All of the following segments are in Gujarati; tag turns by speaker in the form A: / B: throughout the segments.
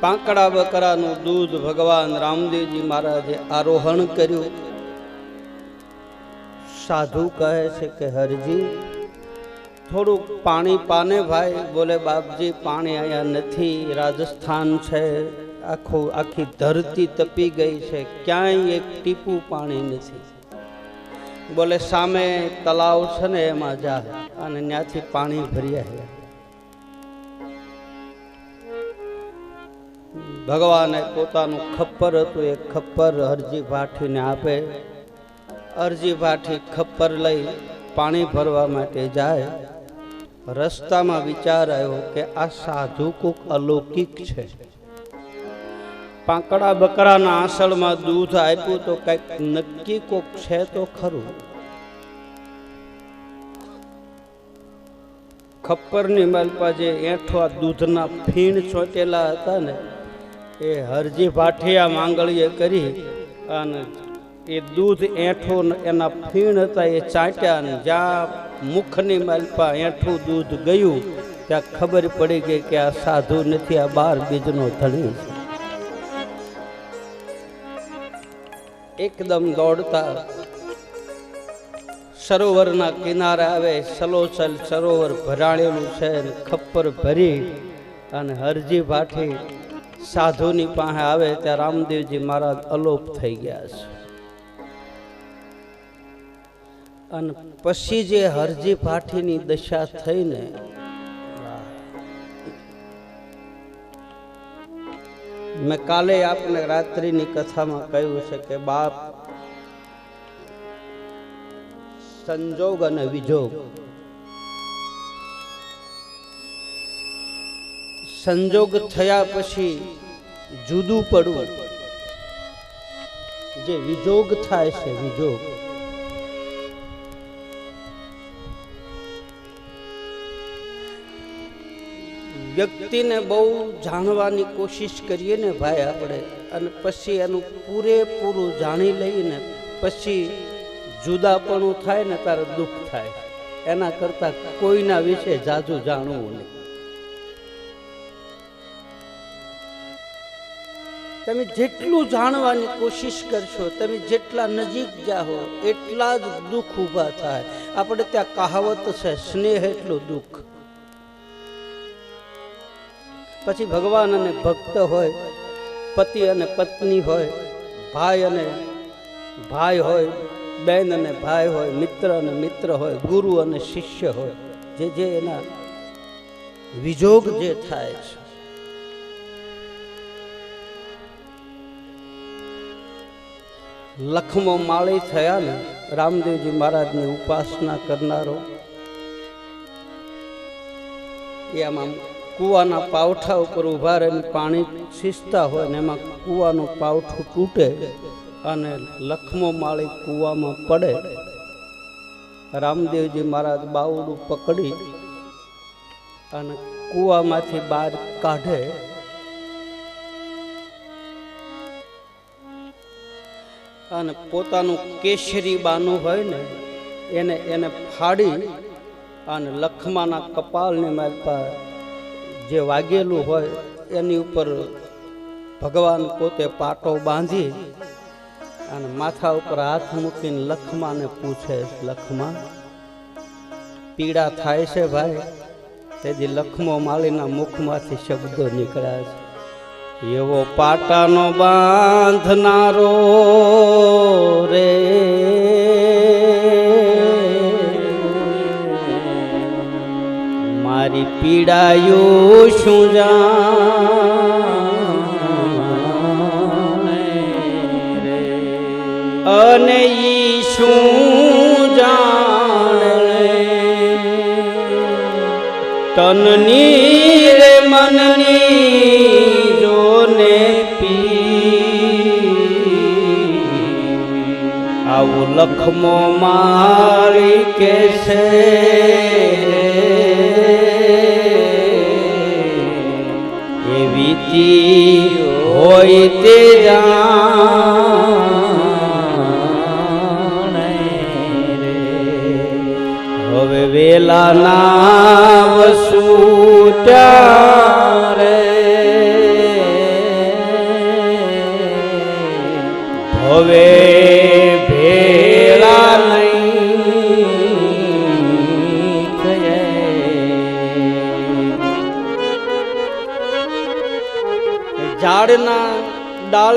A: પાંકડા બકરાનું દૂધ ભગવાન રામદેવજી મહારાજે આરોહણ કર્યું. સાધુ કહે છે કે, હરજી, થોડુંક પાણી પાને ભાઈ. બોલે, બાપજી, પાણી અહીંયા નથી, રાજસ્થાન છે. આખું, આખી ધરતી તપી ગઈ છે. ક્યાંય એક ટીપું પાણી નથી. બોલે, સામે તલાવ છે ને, એમાં જા. અને ત્યાંથી પાણી ભરી ભગવાને પોતાનું ખપ્પર હતું, એ ખપ્પર અરજી ભાઠીને આપે. અરજી ભાઠી ખપ્પર લઈ પાણી ભરવા માટે જાય. રસ્તામાં વિચાર આવ્યો કે આ સાધુ કુક અલૌકિક છે. પાંકડા બકરાના આસળમાં દૂધ આપ્યું તો કંઈક નક્કી કોક છે તો ખરું. ખપ્પરની માલપા જે એઠવા દૂધના ફીણ ચોંટેલા હતા ને એ હરજી ભાઠિયા માંગળીએ કરી અને એ દૂધ એઠો એના ફીણ હતા, એ ચાટ્યા અને જ્યાં મુખની માલપા એઠું દૂધ ગયું, ત્યાં ખબર પડી ગઈ કે આ સાધુ નથી, આ બાર બીજનો ધણી એકદમ દોડતા સરોવરના કિનારે આવે, સલોસલ સરોવર ભરાણેલું છે ખપ્પર ભરી અને હરજી ભાઠી સાધુની પાસે આવે ત્યાં રામદેવજી મહારાજ અલોપ થઈ ગયા છે. અને પછી જે હરજી પાઠીની દશા થઈને મેં કાલે આપને રાત્રિની કથામાં કહ્યું છે કે બાપ સંજોગ અને વિજોગ સંજોગ થયા પછી જુદું પડવું. જે વિજોગ થાય છે, વિજોગ. વ્યક્તિને બહુ જાણવાની કોશિશ કરીએ ને ભાઈ આપણે, અને પછી એનું પૂરેપૂરું જાણી લઈને પછી જુદાપણું થાય ને તારે દુઃખ થાય. એના કરતાં કોઈના વિશે જાજુ જાણવું નહીં. તમે જેટલું જાણવાની કોશિશ કરશો, તમે જેટલા નજીક જાઓ એટલા જ દુઃખ ઊભા થાય. આપણે ત્યાં કહાવત છે, સ્નેહ એટલું દુઃખ. પછી ભગવાન અને ભક્ત હોય, પતિ અને પત્ની હોય, ભાઈ અને ભાઈ હોય, બેન અને ભાઈ હોય, મિત્ર અને મિત્ર હોય, ગુરુ અને શિષ્ય હોય, જે જે એના વિજોગ જે થાય છે. લખમો માળી થયા ને રામદેવજી મહારાજની ઉપાસના કરનારો. એ આમાં કૂવાના પાવઠા ઉપર ઊભા રહીને પાણી છીસતા હોય ને એમાં કૂવાનું પાવઠું તૂટે અને લખમો માળી કૂવામાં પડે. રામદેવજી મહારાજ બાવડું પકડી અને કૂવામાંથી બહાર કાઢે. અને પોતાનું કેસરી બાનું હોય ને, એને એને ફાડી અને લખમાના કપાલને મારતા જે વાગેલું હોય એની ઉપર ભગવાન પોતે પાટો બાંધી અને માથા ઉપર હાથ મૂકીને લખમાને પૂછે, લખમા, પીડા થાય છે ભાઈ? તેથી લખમો માલીના મુખમાંથી શબ્દો નીકળ્યા છે. એવો પાટાનો બાંધનારો રે. મારી પીડાયું શું રે? અને ઈ શું જાણે? તનની લખમો મારી કેસે. એવી હોય તે રે. હવે વેલા ના વસુ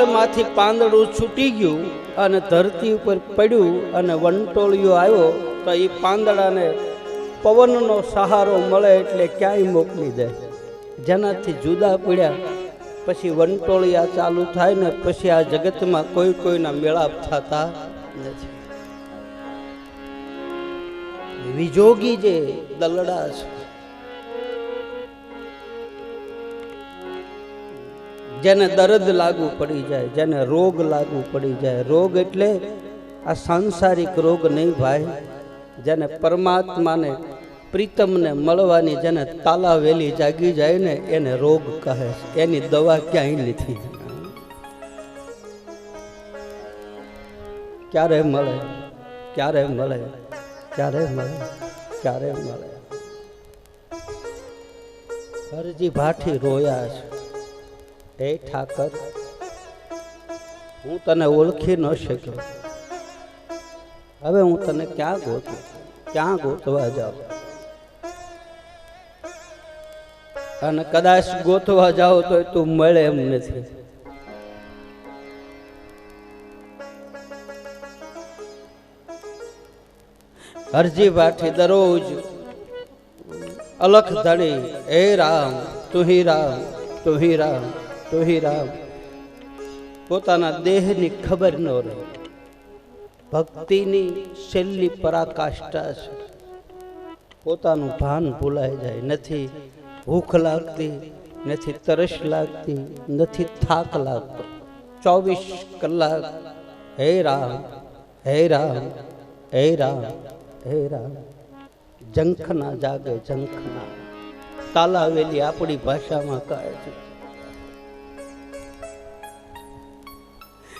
A: ડાળમાંથી પાંદડું છૂટી ગયું અને ધરતી ઉપર પડ્યું અને વંટોળિયો આવ્યો, તો એ પાંદડાને પવનનો સહારો મળે એટલે ક્યાંય મોકલી દે. જેનાથી જુદા પડ્યા. પછી વંટોળિયા ચાલુ થાય ને પછી આ જગતમાં કોઈ કોઈના મેળાપ થતા નથી. વિજોગી જે દલડા છે જેને દર્દ લાગુ પડી જાય, જેને રોગ લાગુ પડી જાય. રોગ એટલે આ સાંસારિક રોગ નહીં ભાઈ. જેને પરમાત્માને, પ્રીતમને મળવાની જેને તાલાવેલી જાગી જાય ને એને રોગ કહે છે. એની દવા ક્યાંય નથી. ક્યારે મળે? ક્યારે મળે? ક્યારે મળે? ક્યારે મળે? હરજી ભાઠી રોયા છે. હે ઠાકર, હું તને ઓળખી ન શક્યો. હવે હું તને ક્યાં ગોતું, ક્યાં ગોતવા જાઉં? અને કદાચ ગોતવા જાઓ તો તું મળે એમ નથી. હરજી ભાઠી દરરોજ અલખ ધણી હે રામ, તુહી રામ તુહી રામ તુહી રામ પોતાના દેહની ખબર ન રહે. ભક્તિની છેલ્લી પરાકાષ્ઠા છે. પોતાનું ભાન ભૂલાઈ જાય. નથી ભૂખ લાગતી, નથી તરસ લાગતી, નથી થાક લાગતો. ચોવીસ કલાક, હે રામ હે રામ હે રામ હે રામ. જંખના જાગે જંખના તાલાવેલી આપણી ભાષામાં કહે છે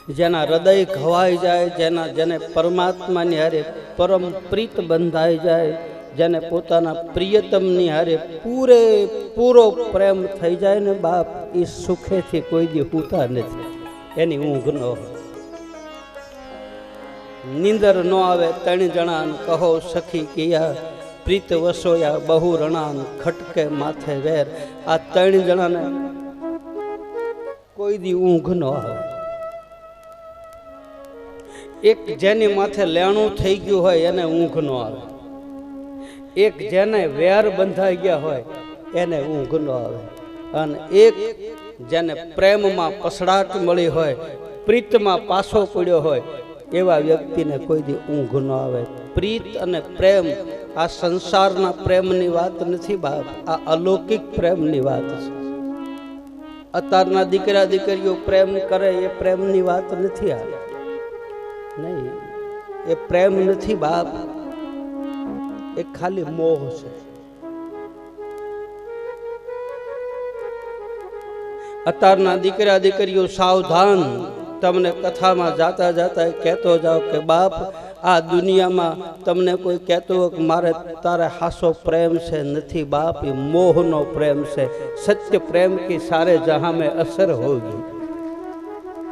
A: જેના હૃદય ઘવાઈ જાય, જેના જેને પરમાત્માની હારે પરમ પ્રીત બંધાઈ જાય, જેને પોતાના પ્રિયતમની હારે પૂરે પૂરો પ્રેમ થઈ જાય ને બાપ, એ સુખેથી કોઈ દી હોતા નથી. એની ઊંઘ ન નીંદર ન આવે, ત્રણ જણાન કહો, સખી કિયા, પ્રીત વસોયા, બહુ રણાન ખટકે માથે વેર. આ ત્રણ જણાને કોઈ દી ઊંઘ ન આવે. એક જેની માથે લેણું થઈ ગયું હોય એને ઊંઘ ન આવે. એક જેને વેર બંધાઈ ગયા હોય એને ઊંઘ ન આવે. અને એક જેને પ્રેમમાં પસડાટ મળી હોય, પ્રીતમાં પાછો પડ્યો હોય, એવા વ્યક્તિને કોઈ દી ઊંઘ ન આવે. પ્રીત અને પ્રેમ આ સંસારના પ્રેમની વાત નથી, બાપ. આ અલૌકિક પ્રેમની વાત છે. અત્યારના દીકરા દીકરીઓ પ્રેમ કરે એ પ્રેમની વાત નથી આ. નહીં. એ પ્રેમ નથી બાપ. એ ખાલી મોહ છે. અત્યારના દીકરા દીકરીઓ સાવધાન તમને કથામાં જાતા જાતા કહેતો જાઓ કે, બાપ, આ દુનિયામાં તમને કોઈ કહેતો કે મારે તારે હાસો પ્રેમ છે નથી બાપ, એ મોહનો પ્રેમ છે. સત્ય પ્રેમ કી સારે જહાં મેં અસર હોગી.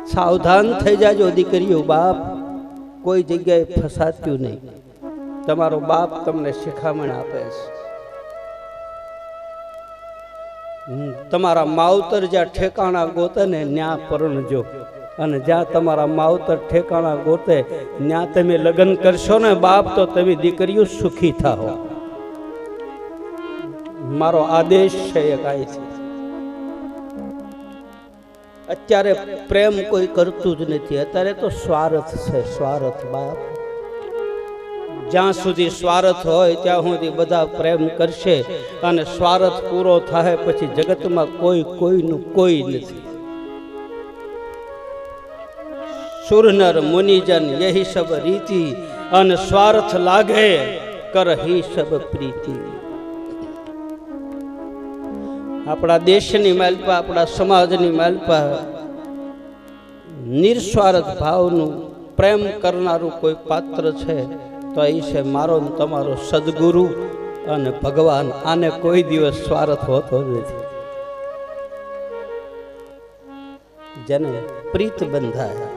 A: સાવધાન થઈ જાજો દીકરીઓ બાપ. કોઈ જગ્યાએ ફસાત્યું નહીં. તમારો બાપ તમને શિખામણ આપે છે. તમારા માવતર જ્યાં ઠેકાણા ગોતે ને ન્યા પરણજો અને જ્યાં તમારા માવતર ઠેકાણા ગોતે ત્યાં તમે લગ્ન કરશો ને બાપ તો તમે દીકરીઓ સુખી થાઓ મારો આદેશ છે એ કાંઈ છે અત્યારે પ્રેમ કોઈ કરતું જ નથી. અત્યારે તો સ્વાર્થ છે, સ્વાર્થ બાપ. જ્યાં સુધી સ્વાર્થ હોય, ત્યાં સુધી બધા પ્રેમ કરશે અને સ્વાર્થ પૂરો થાય પછી જગતમાં કોઈ, કોઈનું કોઈ નથી. સુરનર મુનિજન યહી સબ રીતિ, અને સ્વાર્થ લાગે, કર હી સબ પ્રીતિ. આપણા દેશની માલપા, આપણા સમાજની માલપા નિસ્વાર્થ ભાવનું પ્રેમ કરનારું કોઈ પાત્ર છે, તો એ છે મારો તમારો સદગુરુ અને ભગવાન. આને કોઈ દિવસ સ્વાર્થ હોતો નથી. જેને પ્રીત બંધાય.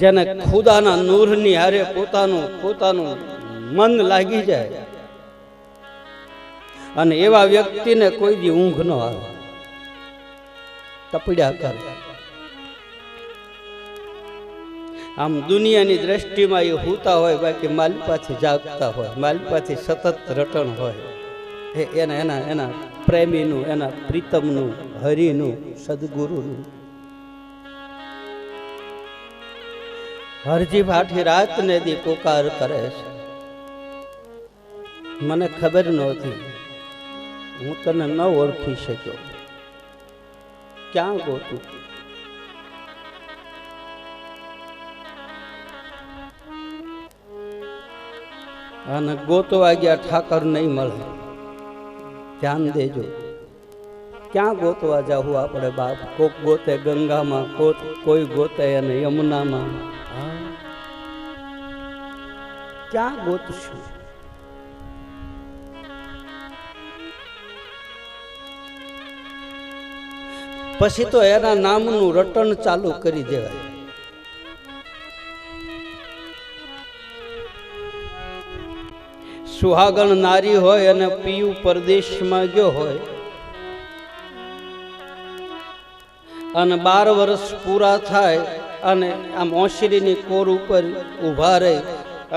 A: જેને ખુદાના નૂરની હારે પોતાનું પોતાનું મન લાગી જાય. અને એવા વ્યક્તિને કોઈ દી ઊંઘ ન આવે. તપડ્યા કરે. આમ દુનિયાની દ્રષ્ટિમાં એ હોતા હોય, બાકી માલિપાથી જાગતા હોય માલિપાથી સતત રટણ હોય. એ એના એના એના પ્રેમીનું, એના પ્રીતમનું, હરિનું, સદગુરુનું. હરજી ભાઠી રાત ને દી પોકાર કરે છે. મને ખબર નહોતી. હું તને ન ઓળખી શક્યો. ક્યાં ગોતું અને ગોતવા ગયા ઠાકર નહીં મળે. ધ્યાન દેજો. ક્યાં ગોતવા જાવું આપણે બાપ? કોક ગોતે ગંગામાં કોક કોઈ ગોતે અને યમુનામાં. ક્યાં ગોતશું? પછી તો એના નામનું રટણ ચાલુ કરી દેવાય. સુહાગણ નારી હોય અને પીયુ પરદેશમાં ગયો હોય અને બાર વર્ષ પૂરા થાય અને આમ મોસરીની કોર ઉપર ઊભા રહી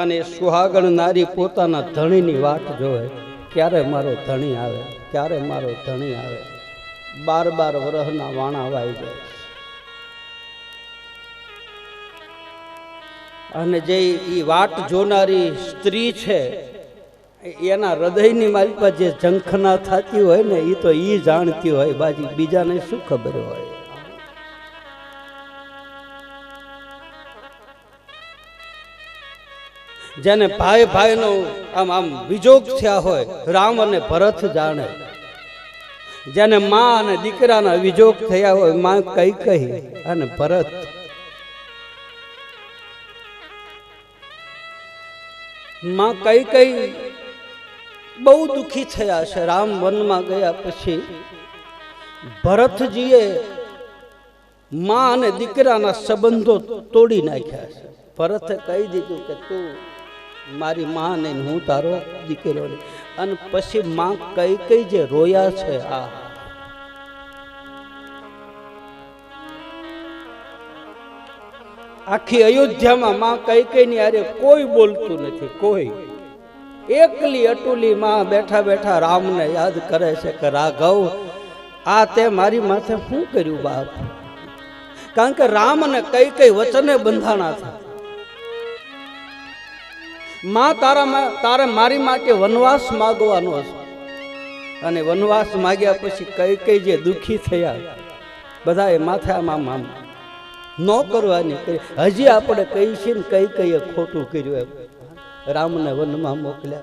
A: અને સુહાગણ નારી પોતાના ધણીની વાટ જોવે, ક્યારે મારો ધણી આવે? ક્યારે મારો ધણી આવે? બાર બાર વર્ષના વાણા વાઈ જાય અને જે એ વાટ જોનારી સ્ત્રી છે, એના હૃદયની માલિકા જે ઝંખના થતી હોય ને એ તો એ જાણતી હોય, બાજી બીજાને શું ખબર હોય? જેને ભાઈ ભાઈનો આમ આમ વિજોગ થયા હોય, રામ અને ભરત જાણે. જેને માં અને દીકરાના વિજોગ થયા હોય, માં કઈ કઈ અને ભરત. માં કઈ કઈ બહુ દુખી થયા છે. રામ વનમાં ગયા પછી ભરતજીએ માં અને દીકરાના સંબંધો તોડી નાખ્યા છે. ભરતે કહી દીધું કે તું મારી માં ને હું તારો દીકરો અને પછી માં કઈ કઈ જે રોયા છે આ. આખી અયોધ્યામાં માં કઈ કઈ ની અરે કોઈ બોલતું નથી, કોઈ. એકલી અટુલી માં બેઠા બેઠા રામને યાદ કરે છે કે રાઘવ, આ તે મારી માથે શું કર્યું બાપ? કારણ કે રામ અને કઈ કઈ વચને બંધાણા હતા માં તારા તારે મારી માટે વનવાસ માગવાનો હશે. અને વનવાસ માગ્યા પછી કઈ કઈ જે દુઃખી થયા બધા એ માથે આમ આમ આમ. ન કરવાની હજી આપણે કઈ છે ને કઈ કઈ ખોટું કર્યું એમ. રામને વનમાં મોકલ્યા.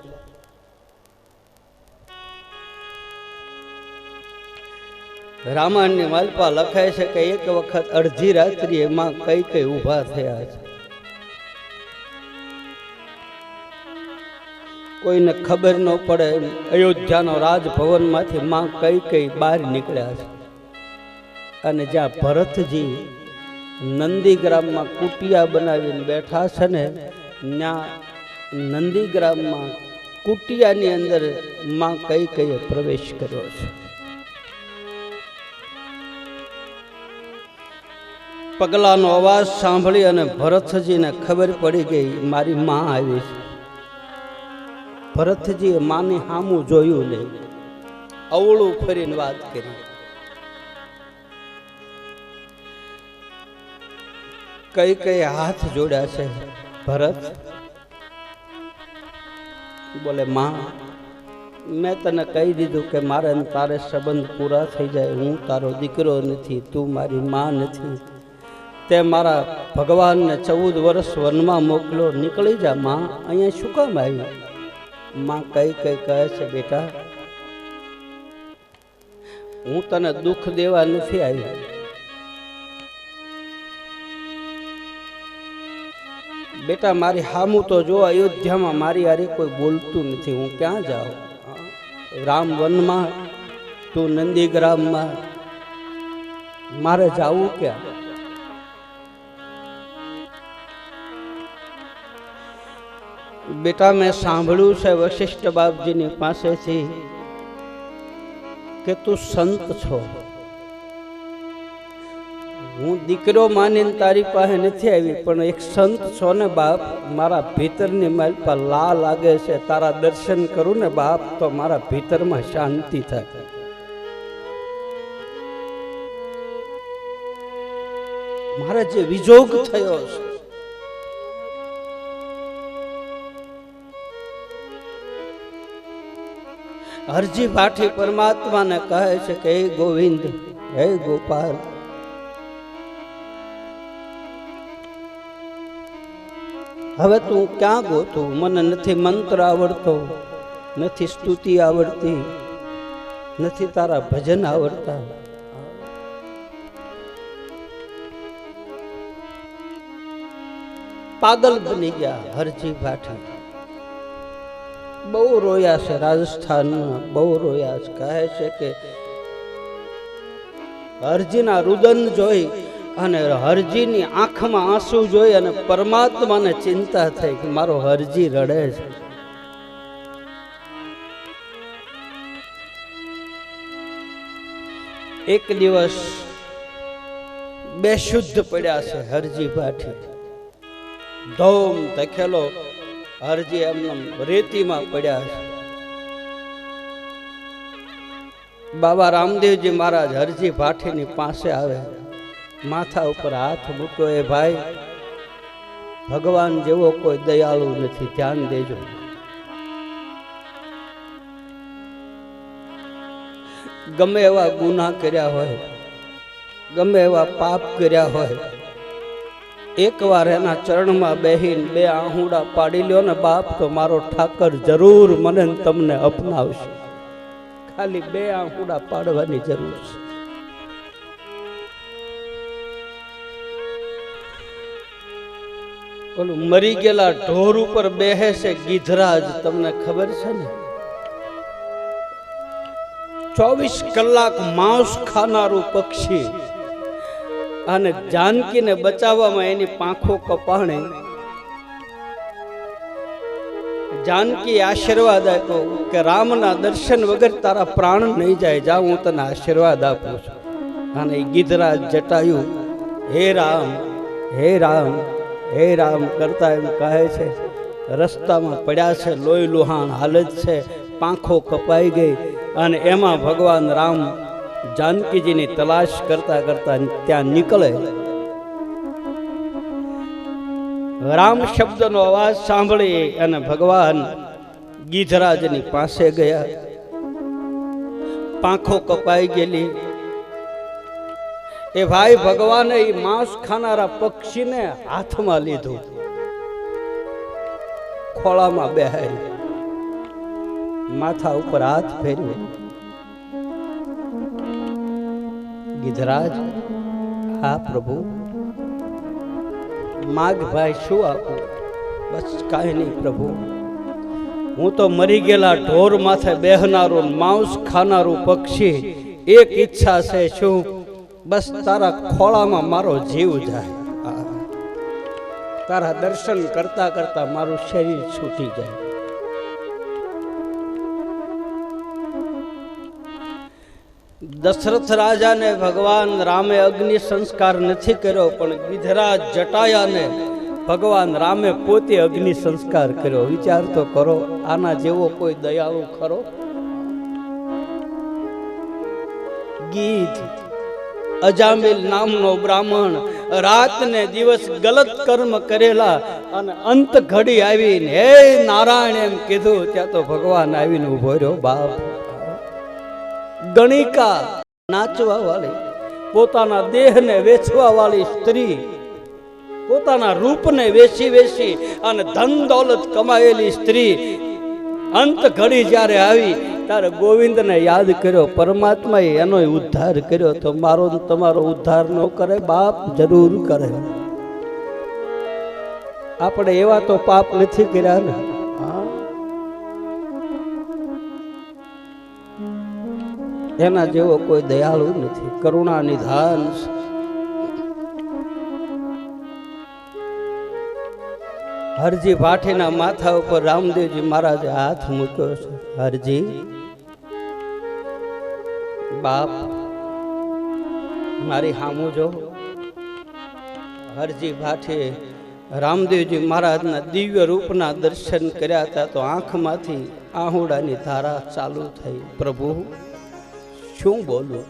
A: રામાયણની માલપા લખાય છે કે એક વખત અડધી રાત્રિ એમાં કઈ કઈ ઊભા થયા છે. કોઈને ખબર ન પડે અયોધ્યાનો રાજભવનમાંથી માં કઈ કઈ બહાર નીકળ્યા છે. અને જ્યાં ભરતજી નંદીગ્રામમાં કુટિયા બનાવીને બેઠા છે ને, ત્યાં નંદીગ્રામમાં કુટિયાની અંદરમાં કઈ કઈ પ્રવેશ કર્યો છે. પગલાનો અવાજ સાંભળી અને ભરતજીને ખબર પડી ગઈ, મારી માં આવી છે. ભરતજીએ માને હામું જોયું નહીં. અવળું ફરીને વાત કરી. કઈ કઈ હાથ જોડ્યા છે ભરત? બોલે, માં, મેં તને કહી દીધું કે મારે તારે સંબંધ પૂરા થઈ જાય. હું તારો દીકરો નથી, તું મારી માં નથી. તે મારા ભગવાનને ચૌદ વર્ષ વનમાં મોકલો. નીકળી જા, માં. અહીંયા શું કામ આવી માં કઈ કઈ કહે છે બેટા? હું તને દુઃખ દેવા નથી આવી બેટા, મારી હામું તો જો અયોધ્યામાં મારી હારે કોઈ બોલતું નથી. હું ક્યાં જાઉં? રામ વનમાં, તું નંદીગ્રામમાં. મારે જાવું ક્યાં? બેટા, મેં સાંભળ્યું છે વશિષ્ઠ બાપજીની પાસેથી કે તું સંત છો. હું દીકરો માનીને તારી પાસે નથી આવી, પણ એક સંત છો ને બાપ, મારા ભીતરની માલ પર લા લાગે છે. તારા દર્શન કરું ને બાપ, તો મારા ભીતરમાં શાંતિ થાય. મારે જે વિજોગ થયો છે હરજી ભાઠી પરમાત્માને કહે છે કે, હે ગોવિંદ, હે ગોપાલ. હવે તું ક્યાં ગોતું? મને નથી મંત્ર આવડતો, નથી સ્તુતિ આવડતી, નથી તારા ભજન આવડતા. પાગલ બની ગયા હરજી ભાઠી બહુ રોયા છે રાજસ્થાનમાં બહુ રોયા છે. કહે છે કે હરજીના રુદન જોઈ અને હરજીની આંખમાં આંસુ જોઈ અને પરમાત્માને ચિંતા થઈ કે મારો હરજી રડે છે. એક દિવસ બેશુદ્ધ પડ્યા છે હરજી ભાઠી ધોમ તખેલો હરજી એમને રેતીમાં પડ્યા છે બાબા રામદેવજી મહારાજ હરજી ભાઠીની પાસે આવે. માથા ઉપર હાથ મૂક્યો, એ ભાઈ, ભગવાન જેવો કોઈ દયાળુ નથી, ધ્યાન દેજો. ગમે એવા ગુના કર્યા હોય, ગમે એવા પાપ કર્યા હોય એકવાર એના ચરણમાં બેહીને બે આહુડા પાડી લ્યો ને બાપ, તો મારો ઠાકર જરૂર મને તમને અપનાવશે. ખાલી બે આહુડા પાડવાની જરૂર છે. ઓલું મરી ગયેલા ઢોર ઉપર બેહે છે ગીધરાજ, તમને ખબર છે ને? ચોવીસ કલાક માંસ ખાનારું પક્ષી અને જાનકીને બચાવવામાં એની પાંખો કપાણે. જાનકી આશીર્વાદ આપ્યો કે રામના દર્શન વગર તારા પ્રાણ નહીં જાય. જા, હું તને આશીર્વાદ આપું છું. અને ગીધરાજ જટાયું, હે રામ હે રામ હે રામ કરતા એમ કહે છે. રસ્તામાં પડ્યા છે, લોહી લુહાણ હાલત છે. પાંખો કપાઈ ગઈ અને એમાં ભગવાન રામ જાનકીજીની તલાશ કરતા કરતા ત્યાં નીકળે. રામ શબ્દનો અવાજ સાંભળી અને ભગવાન ગીધરાજની પાસે ગયા. પાંખો કપાઈ ગયેલી. એ ભાઈ ભગવાને માંસ ખાનારા પક્ષીને હાથમાં લીધું. ખોળામાં બેહારી માથા ઉપર હાથ ફેરવ્યો. ગિધરાજ હા પ્રભુ. માગ ભાઈ શું આપું? બસ કાંઈ નહીં પ્રભુ. હું તો મરી ગયેલા ઢોર માથે બેહનારું માંસ ખાનારું પક્ષી, એક ઈચ્છા છે શું? બસ તારા ખોળામાં મારો જીવ જાય. તારા દર્શન કરતા કરતા મારું શરીર છૂટી જાય. દશરથ રાજાને ભગવાન રામે અગ્નિ સંસ્કાર નથી કર્યો, પણ ગિધરાજ જટાયાને ભગવાન રામે પોતે અગ્નિ સંસ્કાર કર્યો. વિચાર તો કરો, આના જેવો કોઈ દયાળુ ખરો? ગીધ અજામિલ નામનો બ્રાહ્મણ રાત ને દિવસ ગલત કર્મ કરેલા અને અંત ઘડી આવીને, હે નારાયણ, એમ કીધું. ત્યાં તો ભગવાન આવીને ઊભો રહ્યો, બાપ ગણિકા નાચવા વાળી પોતાના દેહને વેચવા વાળી સ્ત્રી, પોતાના રૂપને વેચી વેચી અને ધન દોલત કમાયેલી સ્ત્રી. અંત ઘડી જ્યારે આવી, ત્યારે ગોવિંદને યાદ કર્યો, પરમાત્માએ એનો ઉદ્ધાર કર્યો, તો મારો તમારો ઉદ્ધાર ન કરે, બાપ જરૂર કરે. આપણે એવા તો પાપ નથી કર્યા ને. એના જેવો કોઈ દયાળુ નથી. કરુણા નિધાન હરજી ભાઠીના માથા ઉપર રામદેવજી મહારાજે હાથ મૂક્યો છે. હરજી. બાપ, મારી હામું જો હરજી ભાઠીએ રામદેવજી મહારાજના દિવ્ય રૂપના દર્શન કર્યા હતા તો આંખમાંથી આહુડાની ધારા ચાલુ થઈ. પ્રભુ શું બોલું?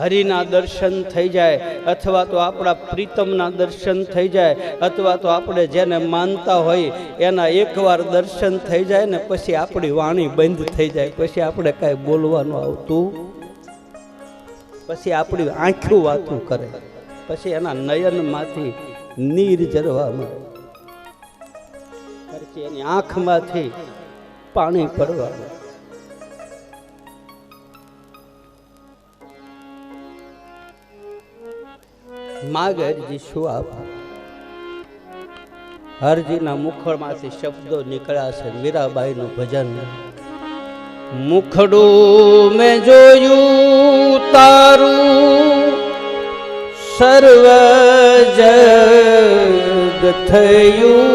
A: હરિના દર્શન થઈ જાય, અથવા તો આપણા પ્રીતમના દર્શન થઈ જાય, અથવા તો આપણે જેને માનતા હોય, એના એકવાર દર્શન થઈ જાય ને પછી આપણી વાણી બંધ થઈ જાય, પછી આપણે કાંઈ બોલવાનું આવતું? પછી આપણી આંખ્યું વાતું કરે, પછી એના નયનમાંથી નીર જરવા મળે. પછી એની આંખમાંથી પાણી પડવા મળે માગ હરજી શું આપ હરજીના મુખમાંથી શબ્દો નીકળ્યા છે, મીરાબાઈનું ભજન. મુખડું મેં જોયું તારું સર્વ જગ થયું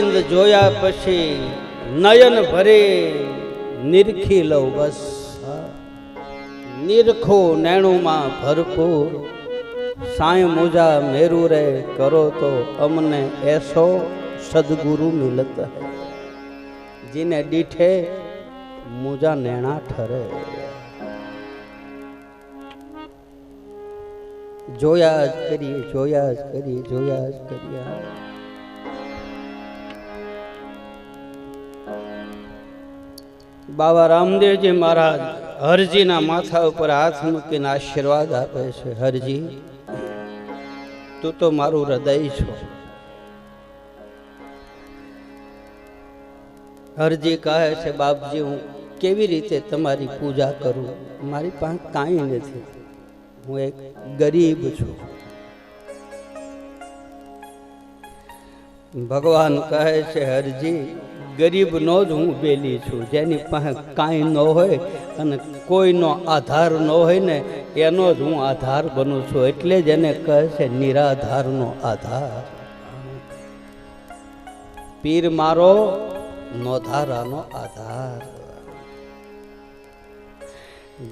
A: મુખારવિંદ જોયા પછી નયન ભરે નિરખી લઉં બસ. નિરખો નેણુમાં ભરપૂર. સાંય મોજા મેરુ રે કરો તો અમને એસો સદગુરુ મિલત હૈ. જીને દીઠે મોજા નેણા ઠરે. જોયા જ કરીએ, જોયા જ કરીએ, જોયા જ કરીએ. બાબા રામદેવજી મહારાજ હરજીના માથા ઉપર હાથ મૂકીને આશીર્વાદ આપે છે. હરજી, તું તો મારું હૃદય છો. હરજી કહે છે, બાપજી, હું કેવી રીતે તમારી પૂજા કરું? મારી પાસે કાંઈ નથી. હું એક ગરીબ છું. ભગવાન કહે છે, હરજી ગરીબનો જ હું બેલી છું. જેની પાસે કાંઈ ન હોય અને કોઈનો આધાર ન હોય ને, એનો જ હું આધાર બનું છું. એટલે જ એને કહે છે નિરાધારનો આધાર. પીર મારો નોધારાનો આધાર.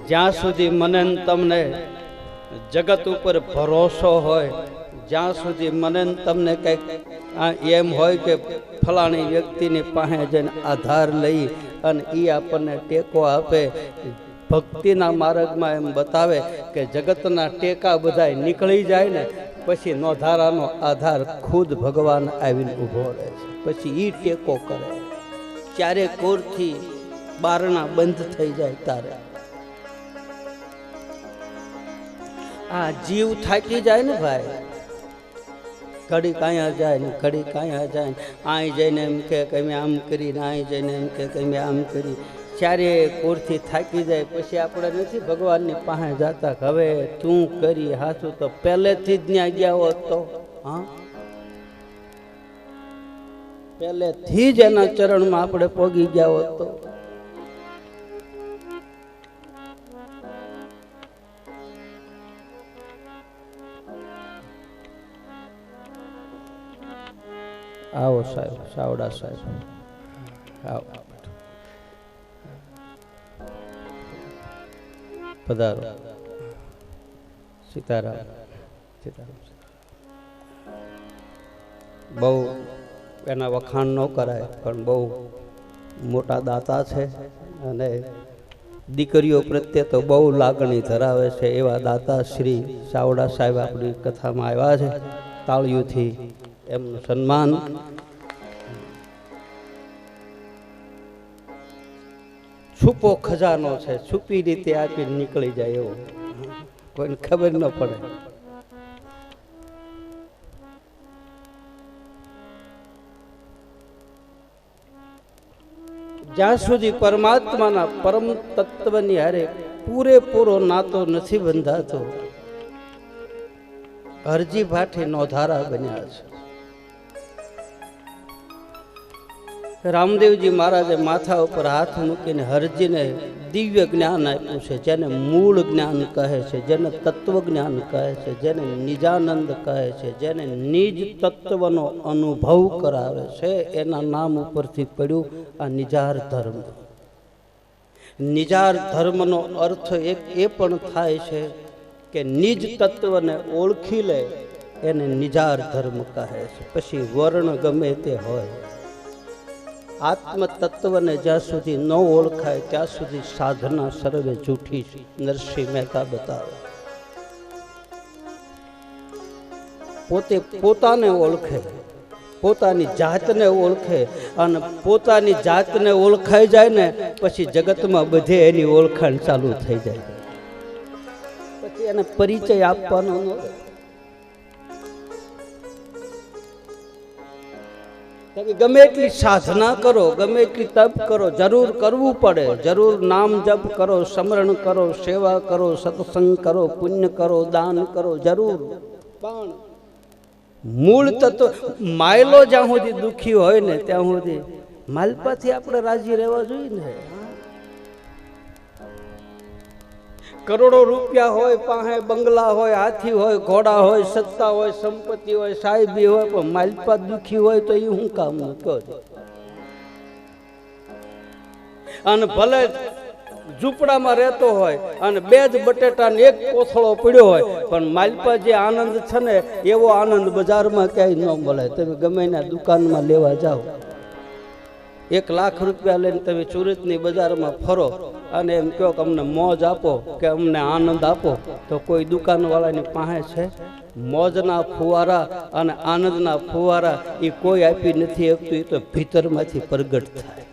A: જ્યાં સુધી મને તમને જગત ઉપર ભરોસો હોય જ્યાં સુધી મને તમને કંઈક એમ હોય કે ફલાણી વ્યક્તિની પાસે જઈને આધાર લઈ અને એ આપણને ટેકો આપે, ભક્તિના માર્ગમાં એમ બતાવે કે જગતના ટેકા બધા નીકળી જાય ને, પછી નોધારાનો આધાર ખુદ ભગવાન આવીને ઊભો રહે છે. પછી એ ટેકો કરે. ક્યારે કોરથી બારણા બંધ થઈ જાય તારે. આ જીવ થાકી જાય ને ભાઈ. ઘડી કાંયા જાય ને ઘડી કાંયા જાય ને આય જઈને એમ કે કમે આમ કરી ને અહીં જઈને એમ કે કમે આમ કરી ચારે કોરથી થાકી જાય, પછી આપણે નથી ભગવાનની પાસે જતા હવે તું કરી હાથું તો પહેલેથી જ ત્યાં ગયા હોત તો, હા? પહેલેથી જ એના ચરણમાં આપણે પોગી ગયા હોત તો. આવો સાહેબ, સાવડા સાહેબ. આવો. પધારો. સીતારામ. સીતારામ બહુ એના વખાણ ન કરાય, પણ બહુ મોટા દાતા છે અને દીકરીઓ પ્રત્યે તો બહુ લાગણી ધરાવે છે એવા દાતા શ્રી સાવડા સાહેબ આપણી કથામાં આવ્યા છે, તાળીઓથી એમનું સન્માન. છુપો ખજાનો છે, છુપી રીતે આપી નીકળી જાય એવો. કોઈને ખબર ન પડે. જ્યાં સુધી પરમાત્માના પરમ તત્વની હારે પૂરેપૂરો નાતો નથી બંધાતો, હરજી ભાઠે નોધારા બન્યા છે. રામદેવજી મહારાજે માથા ઉપર હાથ મૂકીને હરજીને દિવ્ય જ્ઞાન આપ્યું છે, જેને મૂળ જ્ઞાન કહે છે, જેને તત્વ કહે છે, જેને નિજાનંદ કહે છે, જેને નિજ તત્વનો અનુભવ કરાવે છે, એના નામ ઉપરથી પડ્યું આ નિજાર ધર્મ. નિજાર ધર્મનો અર્થ એક એ પણ થાય છે કે નિજ તત્વને ઓળખી લે, એને નિજાર ધર્મ કહે છે. પછી વર્ણ ગમે તે હોય. આત્મ તત્વને જ્યાં સુધી ન ઓળખાય, ત્યાં સુધી સાધના સર્વે જૂઠી નરસિંહ મહેતા બતાવે. પોતે પોતાને ઓળખે, પોતાની જાતને ઓળખે અને પોતાની જાતને ઓળખાઈ જાય ને, પછી જગતમાં બધે એની ઓળખાણ ચાલુ થઈ જાય. પછી એને પરિચય આપવાનો ન ગમે એટલી સાધના કરો, ગમે એટલી તપ કરો, જરૂર કરવું પડે. જરૂર નામ જપ કરો, સ્મરણ કરો, સેવા કરો, સત્સંગ કરો, પુણ્ય કરો, દાન કરો, જરૂર. પણ મૂળ તત્વ, માયલો જ્યાં સુધી દુખી હોય ને, ત્યાં સુધી માલપાથી આપણે રાજી રહેવા જોઈએ ને. કરોડો રૂપિયા હોય પાસે બંગલા હોય, હાથી હોય, ઘોડા હોય, સત્તા હોય, સંપત્તિ હોય, સાહેબી હોય, પણ માલપા દુખી હોય તો એ હું કામ કહો અને ભલે ઝૂંપડામાં રહેતો હોય અને બે જ બટેટા ને એક કોથળો પડ્યો હોય, પણ માલપા જે આનંદ છે ને, એવો આનંદ બજારમાં ક્યાંય ન મળે. તમે ગમે એના દુકાનમાં લેવા જાઓ. એક લાખ રૂપિયા લઈને તમે સુરતની બજારમાં ફરો. અને એમ કહો કે અમને મોજ આપો, કે અમને આનંદ આપો, તો કોઈ દુકાનવાળાની પાસે છે? મોજના ફુવારા અને આનંદના ફુવારા એ કોઈ આપી નથી આપતું એ તો ભીતરમાંથી પ્રગટ થાય.